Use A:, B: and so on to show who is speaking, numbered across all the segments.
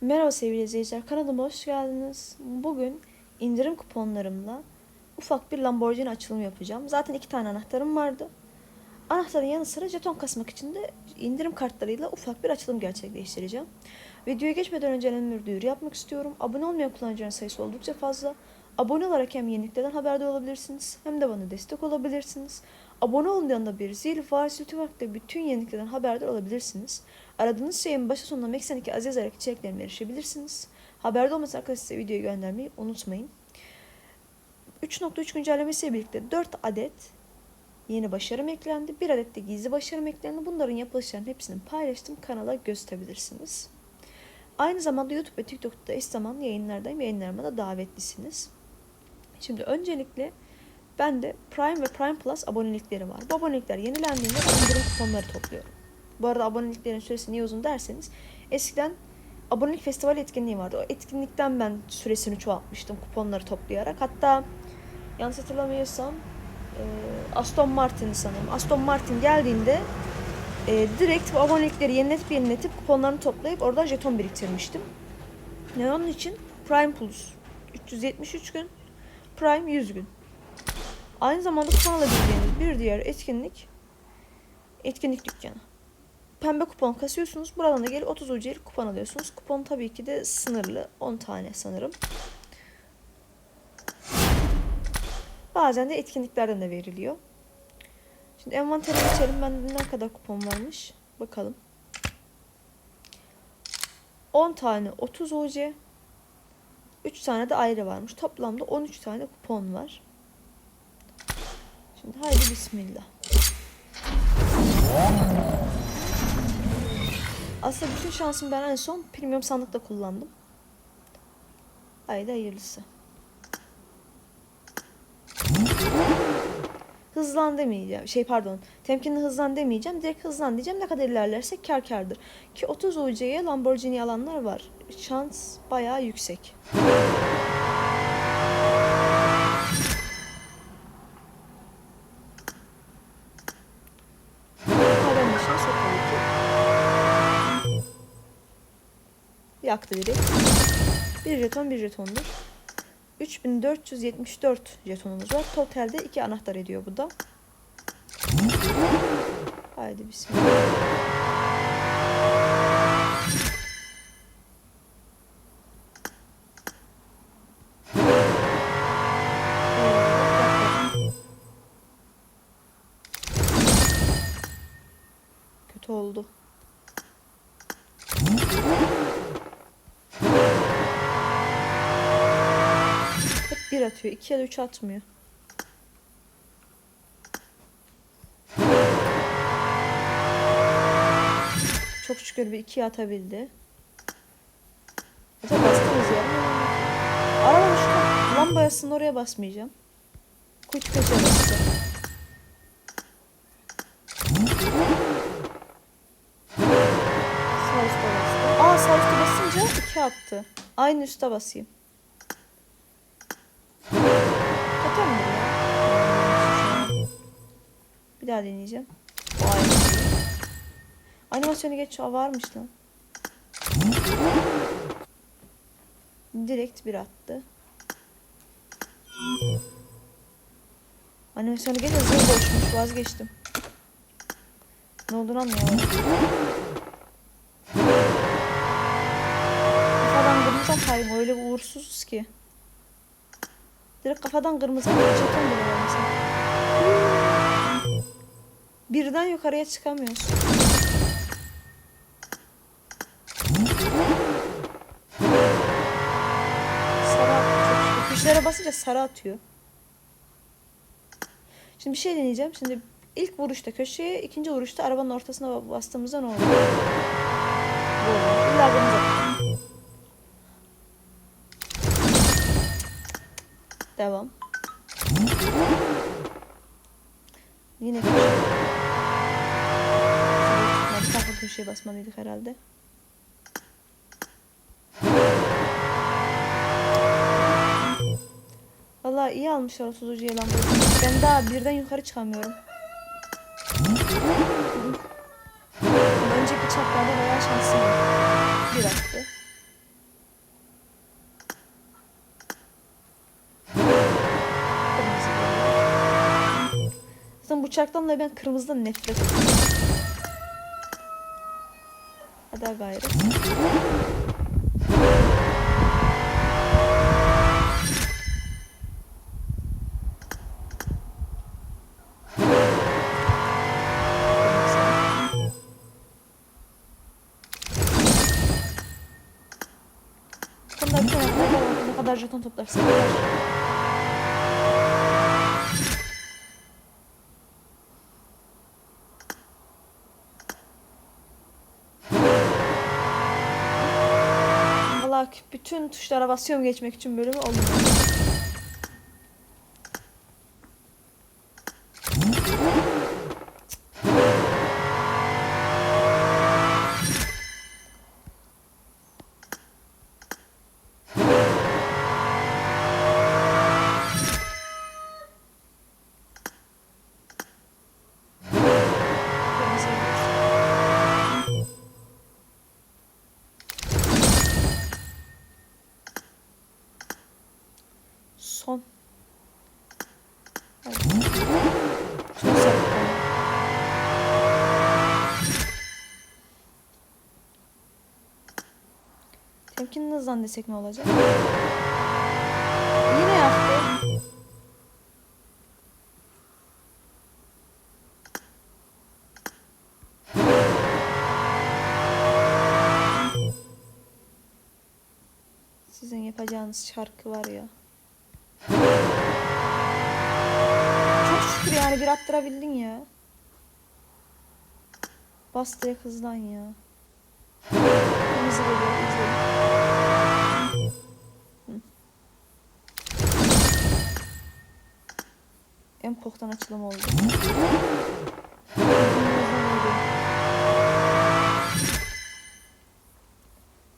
A: Merhaba sevgili izleyiciler, kanalıma hoş geldiniz. Bugün indirim kuponlarımla ufak bir Lamborghini açılımı yapacağım. Zaten iki tane anahtarım vardı. Anahtarın yanı sıra jeton kasmak için de indirim kartlarıyla ufak bir açılım gerçekleştireceğim. Videoya geçmeden önce önemli bir duyuru yapmak istiyorum. Abone olmayan kullanıcıların sayısı oldukça fazla. Abone olarak hem yeniliklerden haberdar olabilirsiniz hem de bana destek olabilirsiniz. Abone olun yanında bir zil var. Zil tümakla bütün yeniliklerden haberdar olabilirsiniz. Aradığınız şeyin başa sonuna Meksen'deki Aziz yazarak içeriklerime erişebilirsiniz. Haberde olması arkadaşlar videoyu göndermeyi unutmayın. 3.3 güncellemesiyle birlikte 4 adet yeni başarım eklendi. 1 adet de gizli başarım eklendi. Bunların yapılışlarının hepsini paylaştım. Kanala gösterebilirsiniz. Aynı zamanda YouTube ve TikTok'ta eş zamanlı yayınlardayım. Yayınlarıma da davetlisiniz. Şimdi öncelikle ben de Prime ve Prime Plus abonelikleri var. Bu abonelikler yenilendiğinde indirim kuponları topluyorum. Bu arada aboneliklerin süresi niye uzun derseniz eskiden abonelik festivali etkinliği vardı. O etkinlikten ben süresini çoğaltmıştım kuponları toplayarak. Hatta yanlış hatırlamıyorsam e, Aston Martin sanırım. Aston Martin geldiğinde e, direkt bu abonelikleri yeniletip yeniletip kuponlarını toplayıp oradan jeton biriktirmiştim. Yani onun için Prime Plus 373 gün, Prime 100 gün. Aynı zamanda kupon alabileceğiniz bir diğer etkinlik etkinlik dükkanı. Pembe kupon kasıyorsunuz. Buradan da gelip 30 UC'lik kupon alıyorsunuz. Kupon tabii ki de sınırlı. 10 tane sanırım. Bazen de etkinliklerden de veriliyor. Şimdi envantere geçelim. Bende ne kadar kupon varmış. Bakalım. 10 tane 30 UC. 3 tane de ayrı varmış. Toplamda 13 tane kupon var. Şimdi haydi bismillah. Aslında bütün şansımı ben en son premium sandıkta kullandım. Haydi hayırlısı. Hızlan demeyeceğim. Şey pardon. Temkinli hızlan demeyeceğim. Direkt hızlan diyeceğim. Ne kadar ilerlersek kar kardır. Ki 30 UC'ye Lamborghini alanlar var. Şans bayağı yüksek. Yaktı biri. Bir jeton bir jetondur. 3474 jetonumuz var. Totalde iki anahtar ediyor bu da. Haydi bismillah. Kötü oldu. Hep bir atıyor. iki ya da üç atmıyor. Çok şükür bir iki atabildi. Acaba bastınız ya. Araba şu lambayasının oraya basmayacağım. Kuş köşe basacağım. Sağ üstte bastı. Aa sağ üstte basınca iki attı. Aynı üstte basayım. Bir daha deneyeceğim. O aynı. Animasyonu geç Aa, varmış lan. Direkt bir attı. Animasyonu geç hızlı boşmuş vazgeçtim. Ne olduğunu anlayamadım. Kafadan kırmızı atayım öyle bir uğursuzuz ki. Direkt kafadan kırmızı atayım Birden yukarıya çıkamıyoruz. Sarı atıyor basınca sarı atıyor. Şimdi bir şey deneyeceğim. Şimdi ilk vuruşta köşeye, ikinci vuruşta arabanın ortasına bastığımızda ne oluyor? basmalıydık herhalde. Valla iyi almışlar 30 ucuya lambayı. Ben daha birden yukarı çıkamıyorum. Önceki çaplarda bayağı şanslıyım. Bir attı. Zaten bıçaktan da ben kırmızıdan nefret ediyorum. Hadi ha gayrı. Bunda bir tane ne kadar, ne kadar jeton toplarsa Valla bütün tuşlara basıyorum geçmek için bölümü olmuyor. Kırmızı yanıyor. Son. Hadi. Son sarı kupon. Temkinli hızlan desek ne olacak? Yine yaptı. Sizin yapacağınız şarkı var ya. Çok şükür yani bir attırabildin ya. Bas direkt hızlan ya. Kırmızı geliyor En poktan açılım oldu.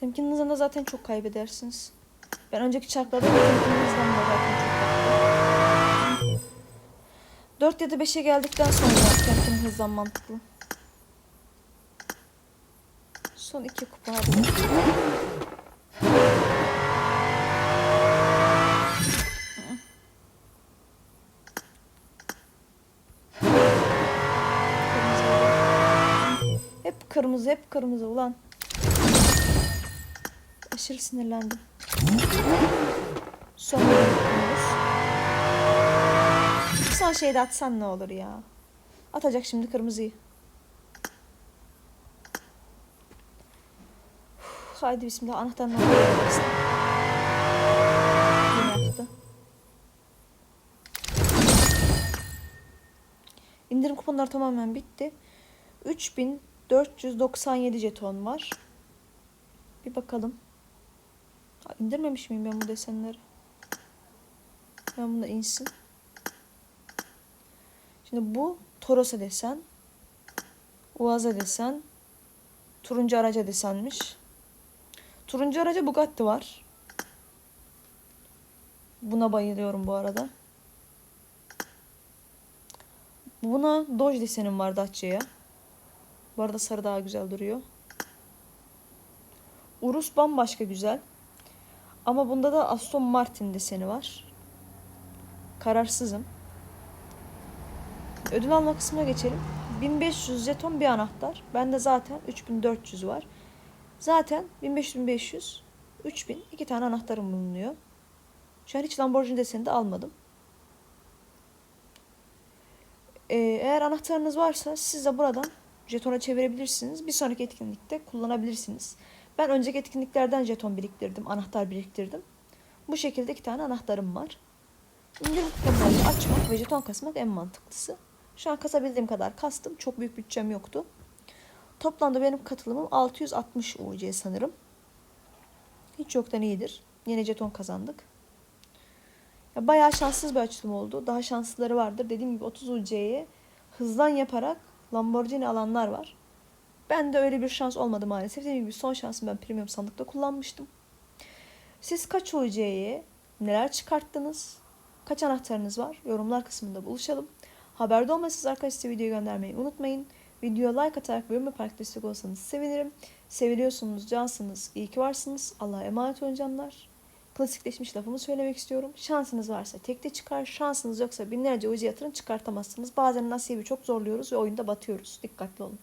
A: Temkinli hızında zaten çok kaybedersiniz. Ben önceki çarklarda da temkinli hızdan da zaten çok kaybettim. 4 ya da 5'e geldikten sonra temkinli hızdan mantıklı. Son iki kupa. Kırmızı. Hep kırmızı, ulan. Aşırı sinirlendim. Son bir kutumuz. Son şeyi de atsan ne olur ya. Atacak şimdi kırmızıyı. Uf, Haydi bismillah anahtarını. İndirim kuponları tamamen bitti. 3497 jeton var. Bir bakalım. Ha, indirmemiş miyim ben bu desenleri? Ben bunu insin. Şimdi bu Toros'a desen. Uaz'a desen. Turuncu araca desenmiş. Turuncu araca Bugatti var. Buna bayılıyorum bu arada. Buna Dodge desenim var Dacia'ya. Bu arada sarı daha güzel duruyor. Urus bambaşka güzel. Ama bunda da Aston Martin deseni var. Kararsızım. Ödül alma kısmına geçelim. 1500 jeton bir anahtar. Bende zaten 3400 var. Zaten 1500-1500 3000 iki tane anahtarım bulunuyor. Şu an hiç Lamborghini deseni de almadım. Ee, eğer anahtarınız varsa siz de buradan jetona çevirebilirsiniz. Bir sonraki etkinlikte kullanabilirsiniz. Ben önceki etkinliklerden jeton biriktirdim, anahtar biriktirdim. Bu şekilde iki tane anahtarım var. İndirim kuponlarını açmak ve jeton kasmak en mantıklısı. Şu an kasabildiğim kadar kastım. Çok büyük bütçem yoktu. Toplamda benim katılımım 660 UC sanırım. Hiç yoktan iyidir. Yine jeton kazandık. Ya bayağı şanssız bir açılım oldu. Daha şanslıları vardır. Dediğim gibi 30 UC'ye hızlan yaparak Lamborghini alanlar var. Ben de öyle bir şans olmadı maalesef. Dediğim gibi son şansımı ben premium sandıkta kullanmıştım. Siz kaç UC'ye neler çıkarttınız? Kaç anahtarınız var? Yorumlar kısmında buluşalım. Haberde olmasanız arkadaşlar videoyu göndermeyi unutmayın. Videoya like atarak bölüm yaparak destek olsanız sevinirim. Seviliyorsunuz, cansınız, iyi ki varsınız. Allah'a emanet olun canlar. Klasikleşmiş lafımı söylemek istiyorum. Şansınız varsa tekte çıkar, şansınız yoksa binlerce ucu yatırın çıkartamazsınız. Bazen nasibi çok zorluyoruz ve oyunda batıyoruz. Dikkatli olun.